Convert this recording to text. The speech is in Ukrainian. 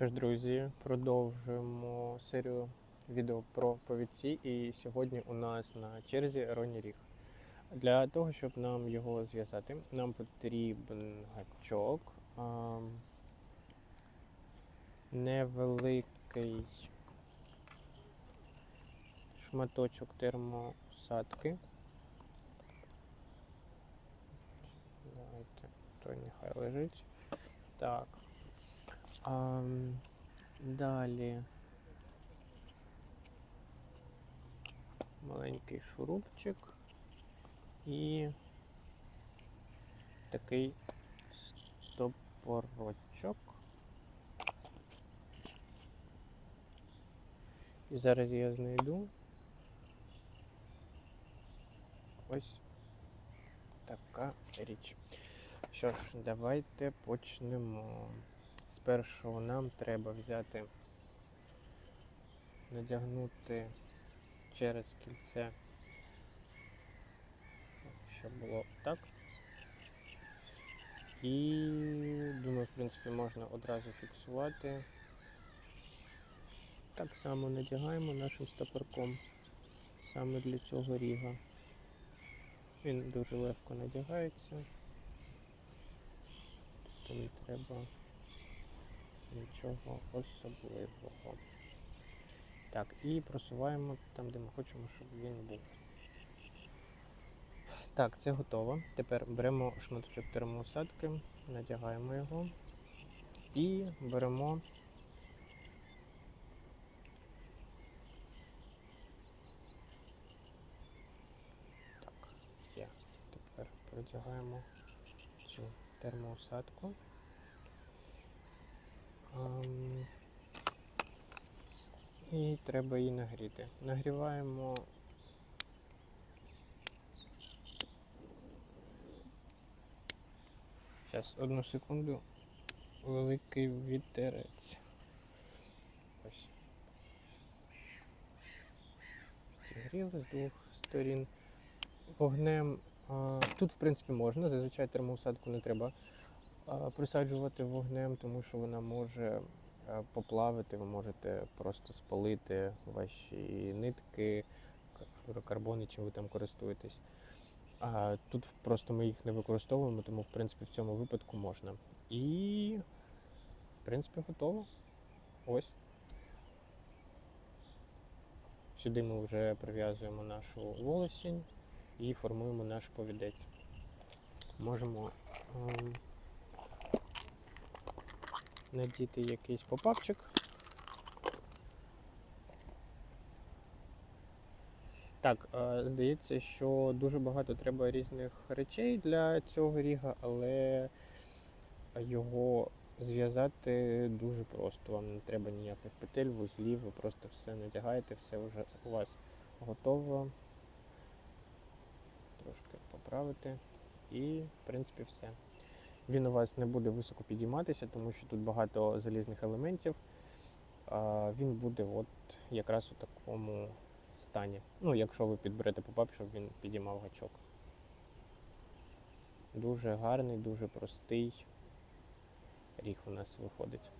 Що ж, друзі, продовжуємо серію відео про повідці. І сьогодні у нас на черзі Ронні Ріг. Для того, щоб нам його зв'язати, нам потрібен гачок, невеликий шматочок термосадки. Давайте, той нехай лежить. Так. А, далі маленький шурупчик і такий стопорочок. І зараз я знайду ось така річ. Що ж, давайте почнемо. Спершу нам треба взяти, надягнути через кільце, щоб було так. І думаю, в принципі, можна одразу фіксувати. Так само надягаємо нашим стопорком саме для цього ріга. Він дуже легко надягається, тобто не треба нічого особливого. Так, і просуваємо там, де ми хочемо, щоб він був. Так, це готово. Тепер беремо шматочок термоусадки, надягаємо його і беремо так. Тепер продягаємо цю термоусадку. І треба її нагріти. Нагріваємо Зараз, одну секунду. Великий вітерець. Ось. Підігріли з двох сторін. Вогнем. Тут, в принципі, можна. Зазвичай термоусадку не треба присаджувати вогнем, тому що вона може поплавити, ви можете просто спалити ваші нитки, флюорокарбони, чим ви там користуєтесь. А тут просто ми їх не використовуємо, тому в принципі в цьому випадку можна. І в принципі готово. Ось. Сюди ми вже прив'язуємо нашу волосінь і формуємо наш повідець. Можемо ем, надіти якийсь попапчик. Так, е, здається, що дуже багато треба різних речей для цього ріга, але його зв'язати дуже просто. Вам не треба ніяких петель, вузлів, ви просто все надягаєте, все вже у вас готово. Трошки поправити. І, в принципі, все. Він у вас не буде високо підійматися, тому що тут багато залізних елементів. Він буде от якраз у такому стані. Ну, якщо ви підберете попап, щоб він підіймав гачок. Дуже гарний, дуже простий ріг у нас виходить.